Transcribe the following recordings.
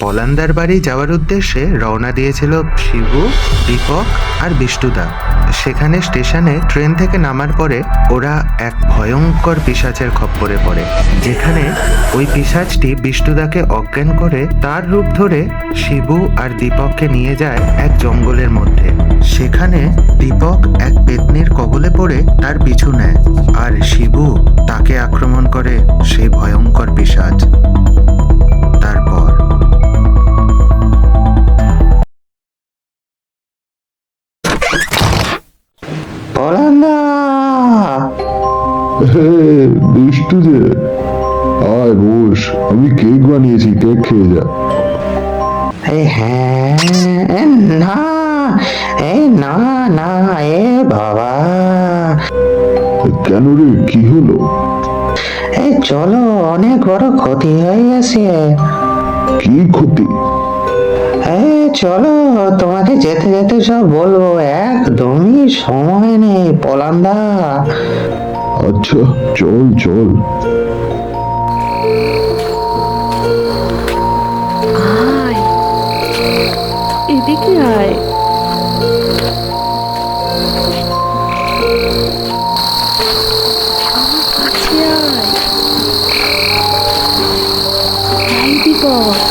পলান্দার বাড়ি যাওয়ার উদ্দেশ্যে রওনা দিয়েছিল শিবু, দীপক আর বিষ্ণুদা সেখানে স্টেশনে ট্রেন থেকে নামার পরে ওরা এক ভয়ঙ্কর পিশাচের খপ্পরে পড়ে। যেখানে ওই পিশাচটি বিষ্ণুদাকে অজ্ঞান করে তার রূপ ধরে শিবু আর দীপককে নিয়ে যায় এক জঙ্গলের মধ্যে। সেখানে দীপক এক পেতনির কবলে পড়ে তার পিছু নেয়। আর শিবু তাকে আক্রমণ করে সেই ভয়ঙ্কর পিশাচ। হে বিষ্টু যে। আয় বস আমি কেক বানিয়েছি কেক খেয়ে যা। হ্যাঁ না এই না না এ বাবা। কেন রে কি হলো? এই চলো অনেক বড় ক্ষতি হয়ে গেছে। কি ক্ষতি? এই চলো তোমাকে যেতে যেতে সব বলব একদমই সময় নেই পলান্দা। আচ্ছা চল চল। আয়। এদিকে আয়। আমার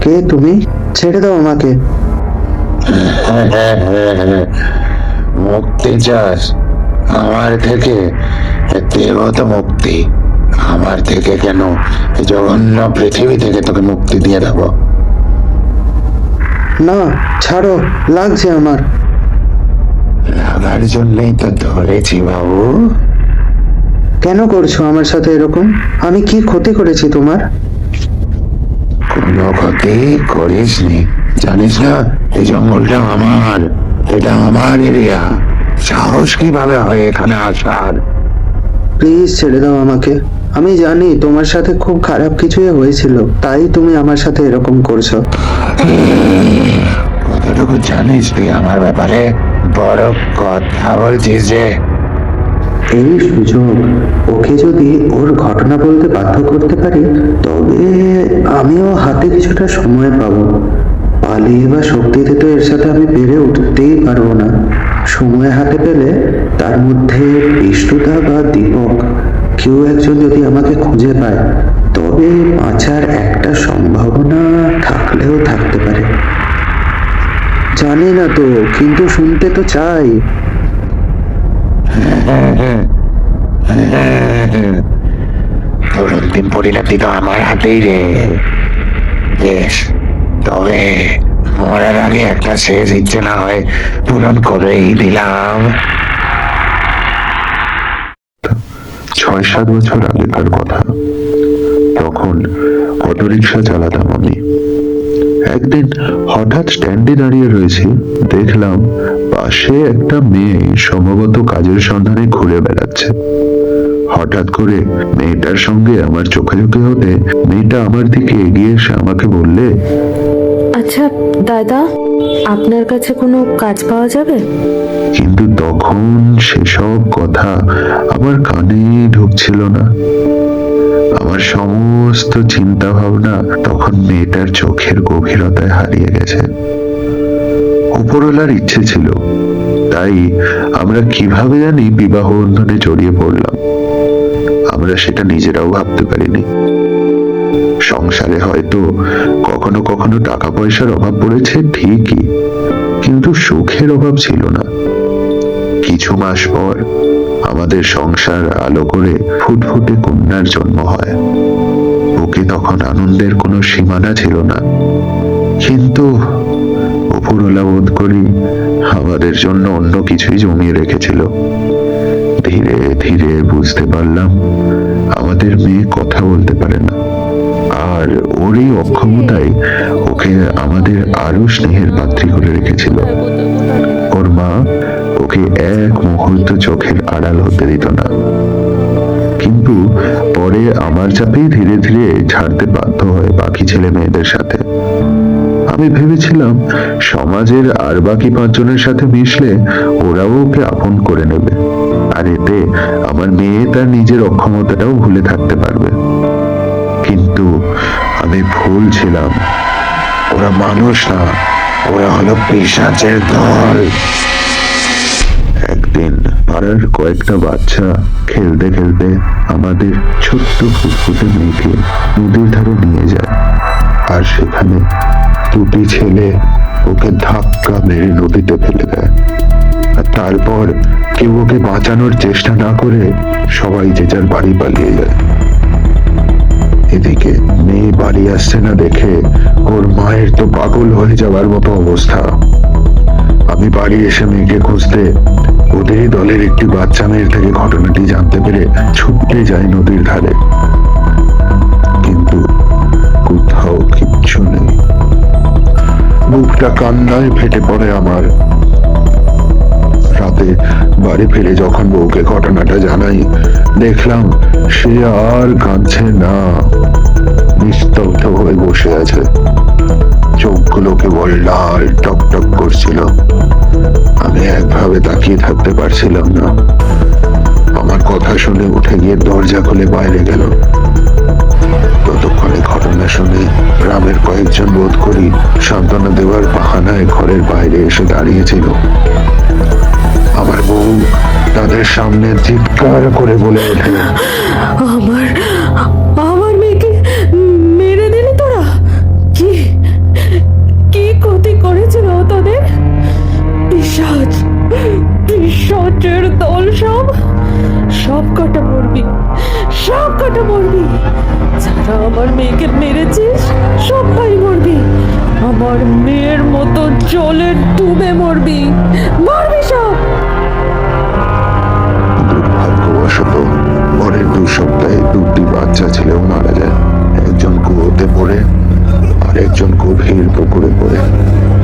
কে তুমি? ছেড়ে দাও আমাকে। মুক্তি চাস আমার থেকে। দেব তো মুক্তি। আমার থেকে কেন? জঘন্য পৃথিবী থেকে তোকে মুক্তি দিয়ে দেব। না ছাড়ো লাগছে আমার। লাগার জন্যই তো ধরেছি বাবু। কেন করছ আমার সাথে এরকম? আমি কি ক্ষতি করেছি তোমার? কোনো ক্ষতি করিসনি জানিস না এই জঙ্গলটা আমার এটা আমার এরিয়া। সাহস কীভাবে হয় এখানে আসার? প্লিজ ছেড়ে দাও আমাকে। আমি জানি তোমার সাথে খুব খারাপ কিছুই হয়েছিল তাই তুমি আমার সাথে এরকম করছ। কতটুকু জানিস তুই আমার ব্যাপারে? বড় কথা বলছিস যে এই সুযোগ। ওকে যদি ওর ঘটনা বলতে বাধ্য করতে পারি, তবে আমিও হাতে কিছুটা সময় পাবো। পালিয়ে বা শক্তিতে তো এর সাথে আমি পেরে উঠতেই পারব না। সময় হাতে পেলে তার মধ্যে বিষ্ণুদা বা দীপক, কেউ একজন যদি আমাকে খুঁজে পায়, তবে বাঁচার একটা সম্ভাবনা থাকলেও থাকতে পারে। জানি না তো, কিন্তু শুনতে তো চাই। তোর অন্তিম পরিণতি তো আমার হাতেই রে। বেশ, তবে মরার আগে একটা শেষ ইচ্ছে না হয় পূরণ করেই দিলাম। ছয় সাত বছর আগেকার কথা। তখন অটোরিকশা চালাতাম আমি। একদিন হঠাৎ স্ট্যান্ডে দাঁড়িয়ে রয়েছি দেখলাম পাশে একটা মেয়ে সম্ভবত কাজের সন্ধানে ঘুরে বেড়াচ্ছে। হঠাৎ করে মেয়েটার সঙ্গে আমার চোখাচোখি হতে মেয়েটা আমার দিকে এগিয়ে এসে আমাকে বললে আচ্ছা দাদা আপনার কাছে কোনো কাজ পাওয়া যাবে? কিন্তু তখন সেসব কথা আমার কানে ঢুকছিল না। আমার সমস্ত চিন্তা ভাবনা তখন মেয়েটার চোখের গভীরতায় হারিয়ে গেছে। উপরওয়ালার ইচ্ছে ছিল, তাই আমরা কীভাবে জানি বিবাহ বন্ধনে জড়িয়ে পড়লাম? আমরা সেটা নিজেরাও ভাবতে পারিনি। সংসারে হয়তো কখনো কখনো টাকা পয়সার অভাব পড়েছে ঠিকই, কিন্তু সুখের অভাব ছিল না। কিছু মাস পর আমাদের সংসার আলো করে ফুটফুটে কন্যার জন্ম হয়। ওকে তখন আনন্দের কোনো সীমানা ছিল না। কিন্তু উপরওয়ালা বোধ করি আমাদের জন্য অন্য কিছুই জমিয়ে রেখেছিল। ধীরে ধীরে বুঝতে পারলাম আমাদের মেয়ে কথা বলতে পারে না। আর ওর এই অক্ষমতাই ওকে আমাদের আরও স্নেহের পাত্রী করে রেখেছিল। ওর মা, ওকে এক মুহূর্ত চোখের আড়াল হতে দিত না। কিন্তু পরে আমার চাপেই ধীরে ধীরে ছাড়তে বাধ্য হয় বাকি ছেলে মেয়েদের সাথে। আমি ভেবেছিলাম সমাজের আর বাকি পাঁচজনের সাথে মিশলে ওরাও ওকে আপন করে নেবে, আর এতে আমার মেয়ে তার নিজের অক্ষমতাটাও ভুলে থাকতে পারবে। কিন্তু আমি ভুল ছিলাম, ওরা মানুষ না। ওরা হলো পিসাচের দল। একদিন পাড়ার কয়েকটা বাচ্চা খেলতে খেলতে আমাদের ছোট্ট ফুটফুটে মেয়েকে নদীর ধারে নিয়ে যায়। আর সেখানে দুটি ছেলে ওকে ধাক্কা মেরে নদীতে ফেলে দেয়। আর তারপর কেউ ওকে বাঁচানোর চেষ্টা না করে সবাই যে যার বাড়ি পালিয়ে যায়। এদিকে মেয়ে বাড়ি আসছে না দেখে ওর মায়ের তো পাগল হয়ে যাওয়ার মতো অবস্থা। আমি বাড়ি এসে মেয়েকে খুঁজতে ওদেরই দলের একটি বাচ্চা মেয়ের থেকে ঘটনাটি জানতে পেরে ছুটতে যায় নদীর ধারে। কিন্তু কোথাও কিচ্ছু নেই। বুকটা কান্নায় ফেটে পড়ে আমার। রাতে বাড়ি ফিরে যখন বউকে ঘটনাটা জানাই, দেখলাম সে আর কাঁদছে না। নিস্তব্ধ হয়ে বসে আছে। চোখগুলো কেবল লাল টক টক করছিল। আমি একভাবে তাকিয়ে থাকতে পারছিলাম না। আমার কথা শুনে উঠে গিয়ে দরজা খুলে বাইরে গেল। ততক্ষণে ঘটনা শুনে গ্রামের কয়েকজন বোধ করি সান্ত্বনা দেওয়ার বাহানায় ঘরের বাইরে এসে দাঁড়িয়েছিল। আমার বউ তাদের সামনে চিৎকার করে বলে ওঠে। আমার আমার মেয়েকে মেরে তোরা? কি কি ক্ষতি করেছিল পিসাজ পিসাচের দল সব? সব কটা মরবি, সব কটা মরবি। যারা আমার মেয়েকে মেরেছিস, সবাই মরবি। আমার মেয়ের মতো জলে ডুবে মরবি। মরবি একজন গভীর পুকুরে পড়ে,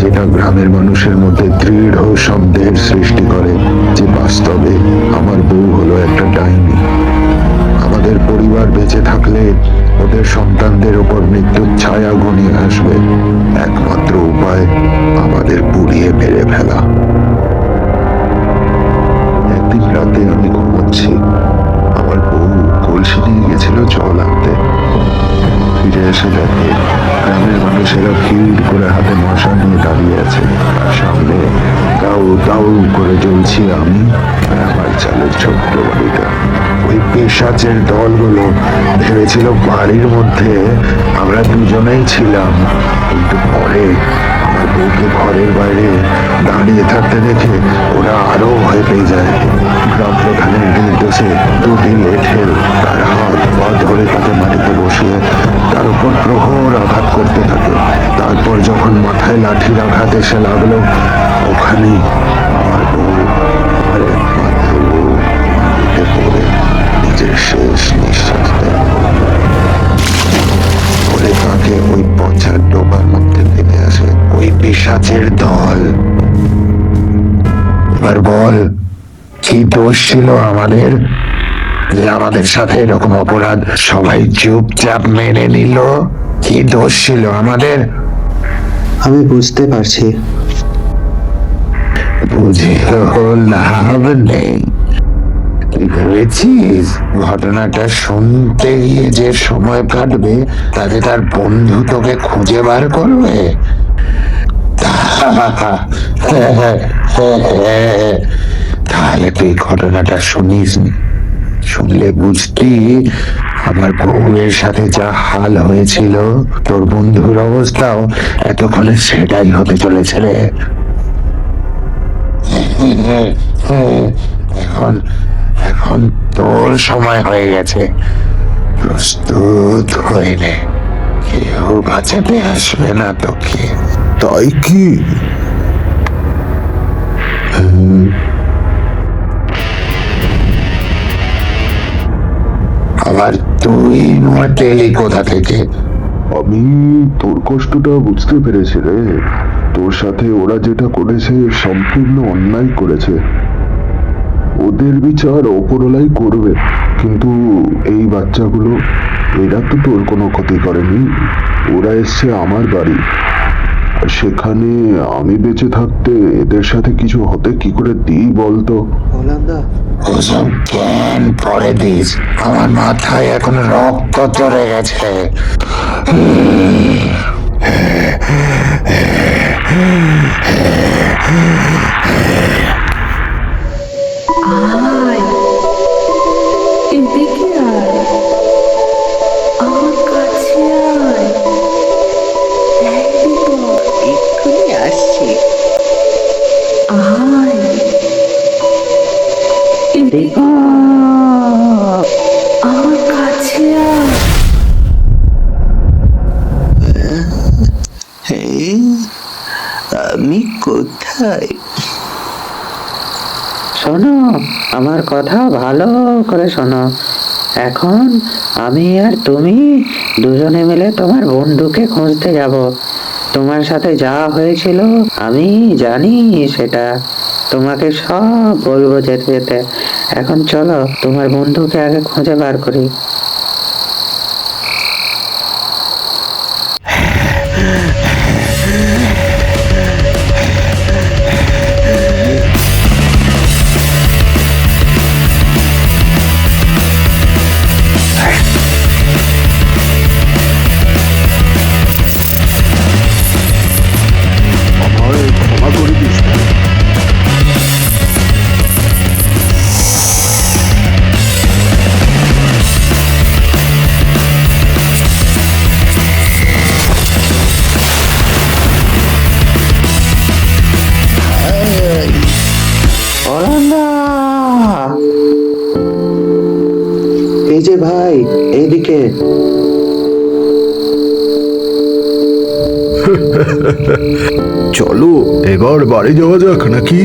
যেটা গ্রামের মানুষের মধ্যে দৃঢ় সন্দেহের সৃষ্টি করে, যে বাস্তবে আমার বউ হলো একটা ডাইনি। আমাদের পরিবার বেঁচে থাকলে ওদের সন্তানদের ওপর মৃত্যুর ছায়া ঘনিয়ে আসবে। একমাত্র উপায় আমাদের পুড়িয়ে মেরে ফেলা। একদিন রাতে আমি ঘুমোচ্ছি। আমার বউ কলসি নিয়ে গেছিল জল ফিরে এসে দেখে গ্রামের মানুষেরা ভিড় করে হাতে মশা নিয়ে দাঁড়িয়ে আছে। সামনে দাউ দাউ করে জ্বলছি আমি আমার চালের ছোট্ট বাড়িটা। ওই পেশাচের দলগুলো ভেবেছিল বাড়ির মধ্যে আমরা দুজনেই ছিলাম, কিন্তু পরে বউকে ঘরের বাইরে দাঁড়িয়ে থাকতে দেখে ওরা আরও ভয় পেয়ে যায়। গ্রাম প্রধানের নির্দেশে দুদিন লেঠেল তার হাত পা ধরে তাকে মাটিতে বসিয়ে তার উপর প্রহর আঘাত করতে থাকে। তারপর যখন মাথায় লাঠির আঘাত এসে লাগল, ওখানেই দোষ ছিল আমাদের যে আমাদের সাথে এরকম অপরাধ সবাই চুপচাপ মেনে নিল কি দোষ ছিল আমাদের আমি বুঝতে পারছি বুঝেও লাভ নেই ভেবেছিস ঘটনাটা শুনতে গিয়ে যে সময় কাটবে তাতে তার বন্ধু তোকে খুঁজে বার করবে তাহলে তুই ঘটনাটা শুনিস শুনলে বুঝতি আমার বউয়ের সাথে যা হাল হয়েছিল তোর বন্ধুর অবস্থাও এতক্ষণে সেটাই হতে চলেছে রে। এখন এখন তোর সময় হয়ে গেছে। প্রস্তুত হয়ে নে কেউ বাঁচাতে আসবে না তোকে। তাই কি? আবার তুই মোটেলি কোথা থেকে? আমি তোর কষ্টটা বুঝতে পেরেছি রে। তোর সাথে ওরা যেটা করেছে সম্পূর্ণ অন্যায় করেছে। ওদের বিচার ওপরলাই করবে। কিন্তু এই বাচ্চাগুলো, এরা তো তোর কোনো ক্ষতি করেনি। ওরা এসছে আমার বাড়ি। সেখানে আমি বেঁচে থাকতে এদের সাথে কিছু হতে কি করে দিই বলতো? ওসব জ্ঞান পরে দিস। আমার মাথায় এখন রক্ত চড়ে গেছে। শোনো, আমার কথা ভালো করে শোনো। এখন আমি আর তুমি দুজনে মিলে তোমার বন্ধুকে খুঁজতে যাব। তোমার সাথে যা হয়েছিল, আমি জানি সেটা। তোমাকে সব বলব যেতে যেতে। এখন চলো, তোমার বন্ধুকে আগে খুঁজে বার করি। এইদিকে। চলো এবার বাড়ি যাওয়া যাক নাকি?